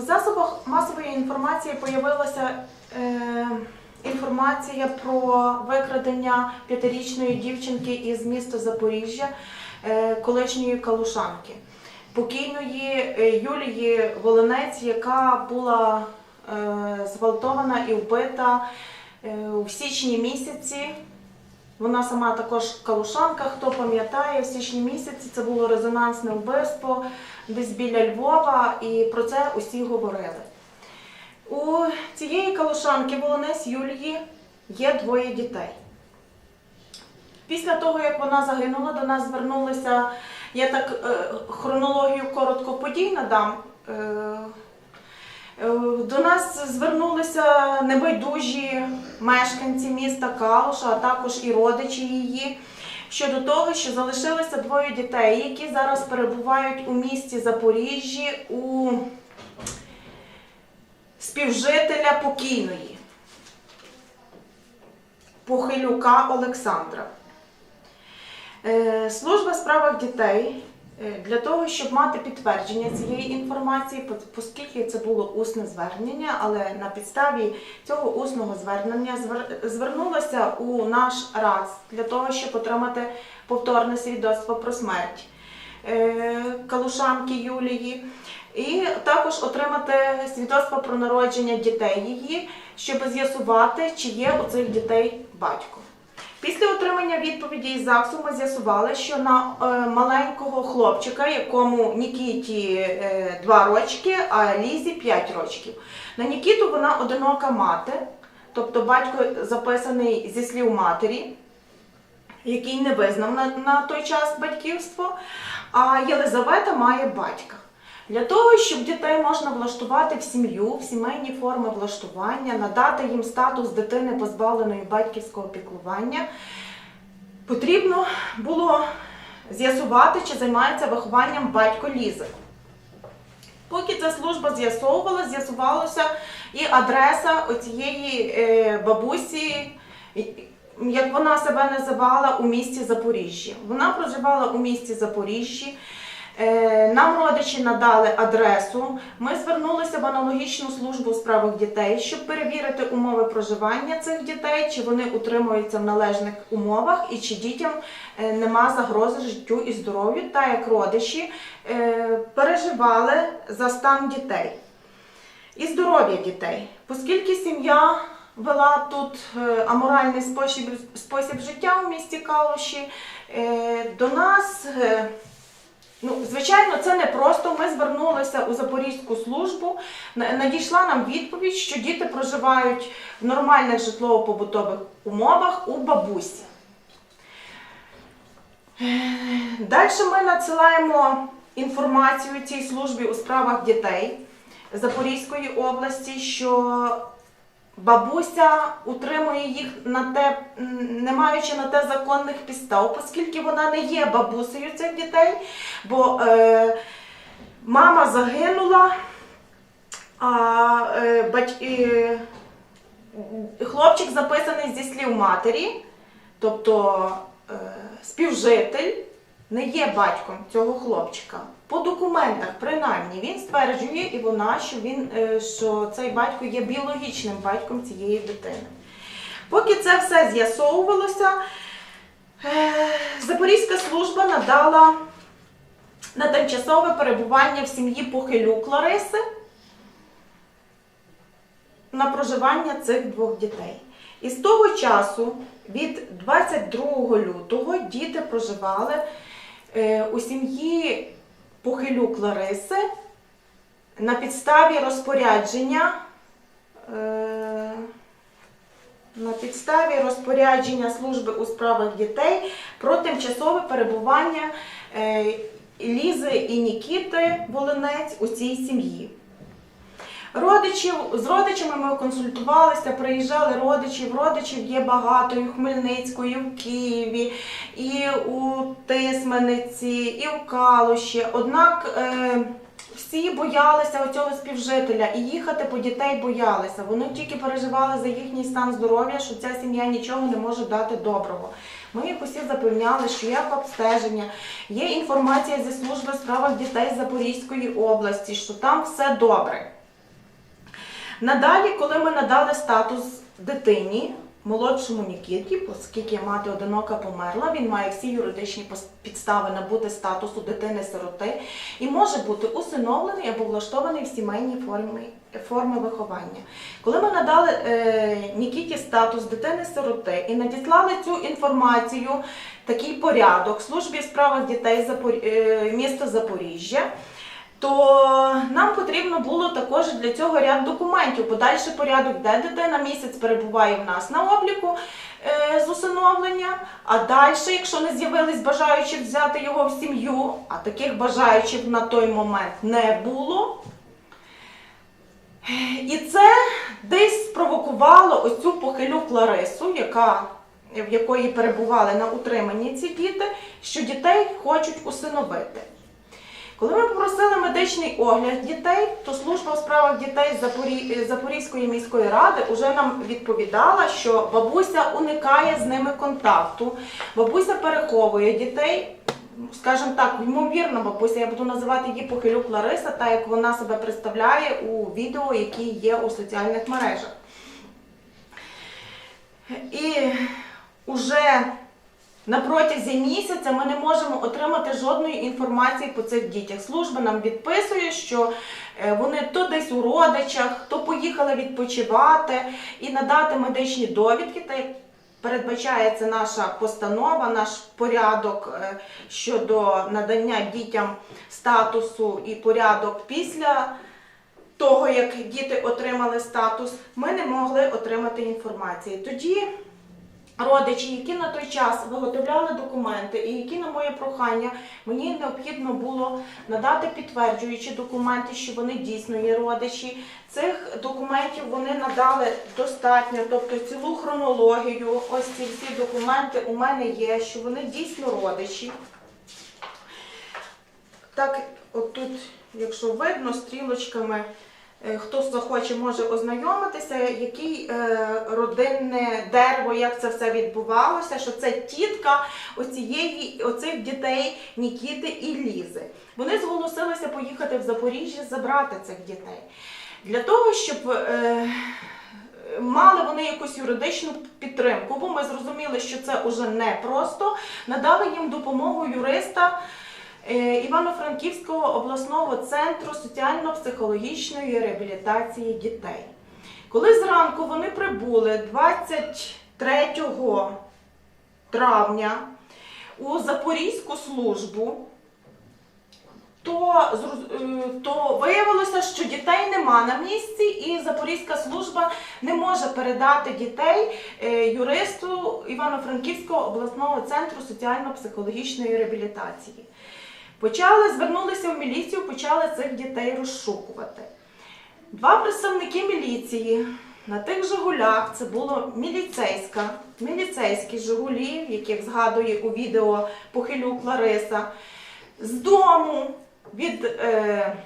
В засобах масової інформації появилася е, інформація про викрадення п'ятирічної дівчинки із міста Запоріжжя, е, колишньої Калушанки, покійної е, Юлії Волонець, яка була е, зґвалтована і вбита е, у січні місяці. Вона сама також калушанка, хто пам'ятає, в січні місяці це було резонансне вбивство десь біля Львова, і про це усі говорили. У цієї калушанки Волонець Юлії є двоє дітей. Після того, як вона загинула, до нас звернулися, я так е, хронологію коротко подій надам. Е, до нас звернулися небайдужі мешканці міста Калуша, а також і родичі її. Щодо того, що залишилося двоє дітей, які зараз перебувають у місті Запоріжжі у співжителя покійної Похилюка Олександра. Е, Служба справах дітей для того, щоб мати підтвердження цієї інформації, оскільки це було усне звернення, але на підставі цього усного звернення звер- звернулася у наш РАЦ для того, щоб отримати повторне свідоцтво про смерть е, Калушанки Юлії, і також отримати свідоцтво про народження дітей її, щоб з'ясувати, чи є у цих дітей батько. Після отримання відповіді із ЗАГСу ми з'ясували, що на е, маленького хлопчика, якому Нікіті е, 2 рочки, а Лізі 5 рочків. На Нікіту вона одинока мати, тобто батько записаний зі слів матері, який не визнав на, на той час батьківство, а Єлизавета має батька. Для того, щоб дітей можна влаштувати в сім'ю, в сімейні форми влаштування, надати їм статус дитини, позбавленої батьківського піклування, потрібно було з'ясувати, чи займається вихованням батько Лізи. Поки ця служба з'ясовувала, з'ясувалася і адреса оцієї е, бабусі, як вона себе називала, у місті Запоріжжя. Вона проживала у місті Запоріжжі. Е, Нам родичі надали адресу. Ми звернулися в аналогічну службу у справах дітей, щоб перевірити умови проживання цих дітей, чи вони утримуються в належних умовах і чи дітям е, нема загрози життю і здоров'ю, та як родичі е, переживали за стан дітей і здоров'я дітей, оскільки сім'я вела тут аморальний спосіб, спосіб життя у місті Калуші, до нас. Ну, звичайно, це не просто. Ми звернулися у Запорізьку службу. Надійшла нам відповідь, що діти проживають в нормальних житлово-побутових умовах у бабусі. Далі ми надсилаємо інформацію цій службі у справах дітей Запорізької області, що бабуся утримує їх на те, не маючи на те законних підстав, оскільки вона не є бабусею цих дітей, бо е, мама загинула, а е, батьки, хлопчик записаний зі слів матері, тобто е, співжитель не є батьком цього хлопчика. По документах, принаймні, він стверджує і вона, що він е, що цей батько є біологічним батьком цієї дитини. Поки це все з'ясовувалося, е, Запорізька служба надала на тимчасове перебування в сім'ї Похилюк Лариси на проживання цих двох дітей. І з того часу, від 22 лютого, діти проживали е, у сім'ї Похилюк Лариси на підставі розпорядження. е, на підставі розпорядження служби у справах дітей про тимчасове перебування е, Лізи і Нікіти Волинець у цій сім'ї. Родичів, з родичами ми консультувалися, приїжджали родичі. В родичів є багато і в Хмельницьку, і в Києві, і у Тисмениці, і в Калуші. Однак е, всі боялися оцього співжителя і їхати по дітей боялися. Вони тільки переживали за їхній стан здоров'я, що ця сім'я нічого не може дати доброго. Ми їх усі запевняли, що є обстеження, є інформація зі служби в справах дітей Запорізької області, що там все добре. Надалі, коли ми надали статус дитині, молодшому Нікіті, оскільки мати одинока померла, він має всі юридичні підстави набути статусу дитини-сироти і може бути усиновлений або влаштований в сімейній формі, форми виховання. Коли ми надали е, Нікіті статус дитини-сироти і надіслали цю інформацію, такий порядок службі в справах дітей Запор- е, міста Запоріжжя то нам потрібно було також для цього ряд документів. Подальший порядок, де дитина місяць перебуває в нас на обліку е, з усиновлення, а далі, якщо не з'явились бажаючі взяти його в сім'ю, а таких бажаючих на той момент не було. І це десь спровокувало оцю похилю Кларису, яка, в якої перебували на утриманні ці діти, що дітей хочуть усиновити. Коли ми попросили медичний огляд дітей, то служба у справах дітей Запорізької міської ради вже нам відповідала, що бабуся уникає з ними контакту, бабуся переховує дітей. Скажімо так, ймовірно, бабуся, я буду називати її похилюк Лариса, так як вона себе представляє у відео, які є у соціальних мережах. І уже на протязі місяця ми не можемо отримати жодної інформації по цих дітях. Служба нам відписує, що е, вони то десь у родичах, то поїхали відпочивати і надати медичні довідки, як передбачається наша постанова, наш порядок е, щодо надання дітям статусу і порядок після. Того, як діти отримали статус, ми не могли отримати інформації. Тоді родичі, які на той час виготовляли документи, і які на моє прохання мені необхідно було надати підтверджуючі документи, що вони дійсно є родичі. Цих документів вони надали достатньо, тобто цілу хронологію. Ось ці всі документи у мене є, що вони дійсно родичі. Так, отут, якщо видно, стрілочками. Е, Хто захоче, може ознайомитися, який е, родинне дерево, як це все відбувалося, що це тітка оцієї, оцих дітей Нікіти і Лізи. Вони зголосилися поїхати в Запоріжжя забрати цих дітей. Для того, щоб е, мали вони якусь юридичну підтримку, бо ми зрозуміли, що це уже не просто, надали їм допомогу юриста. Е, Івано-Франківського обласного центру соціально-психологічної реабілітації дітей. Коли зранку вони прибули 23 травня у Запорізьку службу, то, е, то виявилося, що дітей нема на місці, і Запорізька служба не може передати дітей е, юристу Івано-Франківського обласного центру соціально-психологічної реабілітації. Почали, звернулися в міліцію, почали цих дітей розшукувати. Два представники міліції на тих Жигулях, це було міліцейська, міліцейські Жигулі, яких згадує у відео Похилюк Лариса, з дому від е,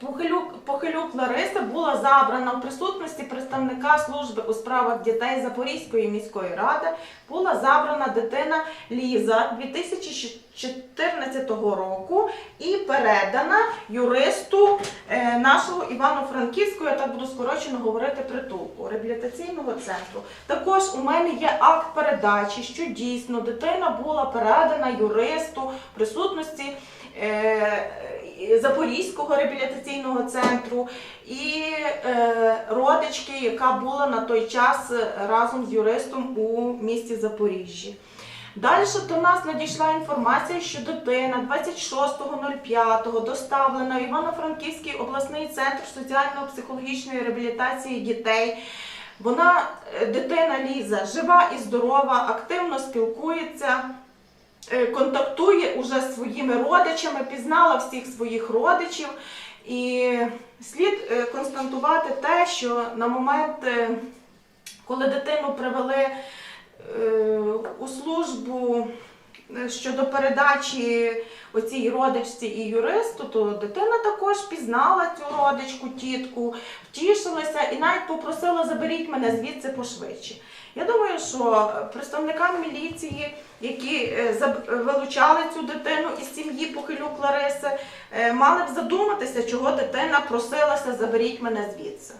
Похилюк, Похилюк Лариси була забрана в присутності представника служби у справах дітей Запорізької міської ради. Була забрана дитина Ліза 2014 року і передана юристу е, нашого Івано-Франківського, я так буду скорочено говорити, притулку реабілітаційного центру. Також у мене є акт передачі, що дійсно дитина була передана юристу в присутності. е, Запорізького реабілітаційного центру і е, родички, яка була на той час разом з юристом у місті Запоріжжі. Далі до нас надійшла інформація, що дитина 26.05 доставлена в Івано-Франківський обласний центр соціально-психологічної реабілітації дітей. Вона, е, дитина Ліза, жива і здорова, активно спілкується е, контактує уже з своїми родичами, пізнала всіх своїх родичів. І слід е, констатувати те, що на момент, е, коли дитину привели е, у службу е, щодо передачі оцій родичці і юристу, то дитина також пізнала цю родичку, тітку, втішилася і навіть попросила заберіть мене звідси пошвидше. Я думаю, що представникам міліції, які е, вилучали цю дитину із сім'ї Похилюк Лариси, е, мали б задуматися, чого дитина просилася заберіть мене звідси.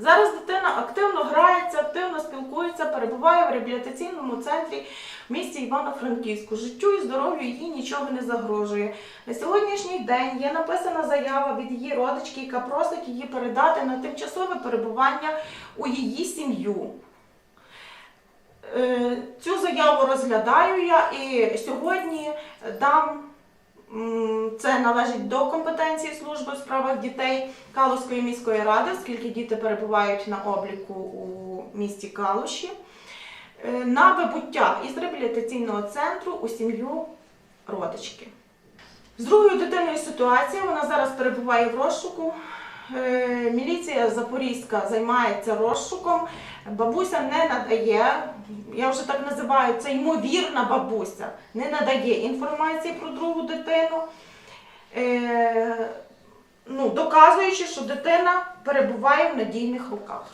Зараз дитина активно грається, активно спілкується, перебуває в реабілітаційному центрі в місті Івано-Франківську. Життю і здоров'ю їй нічого не загрожує. На сьогоднішній день є написана заява від її родички, яка просить її передати на тимчасове перебування у її сім'ю. Е, Цю заяву розглядаю я і сьогодні дам. Це належить до компетенції служби у справах дітей Калуської міської ради, оскільки діти перебувають на обліку у місті Калуші, е, на вибуття із реабілітаційного центру у сім'ю родички. З другою дитиною ситуація, вона зараз перебуває в розшуку. Е, Міліція Запорізька займається розшуком. Бабуся не надає, я вже так називаю, це ймовірна бабуся, не надає інформації про другу дитину, е, ну, доказуючи, що дитина перебуває в надійних руках.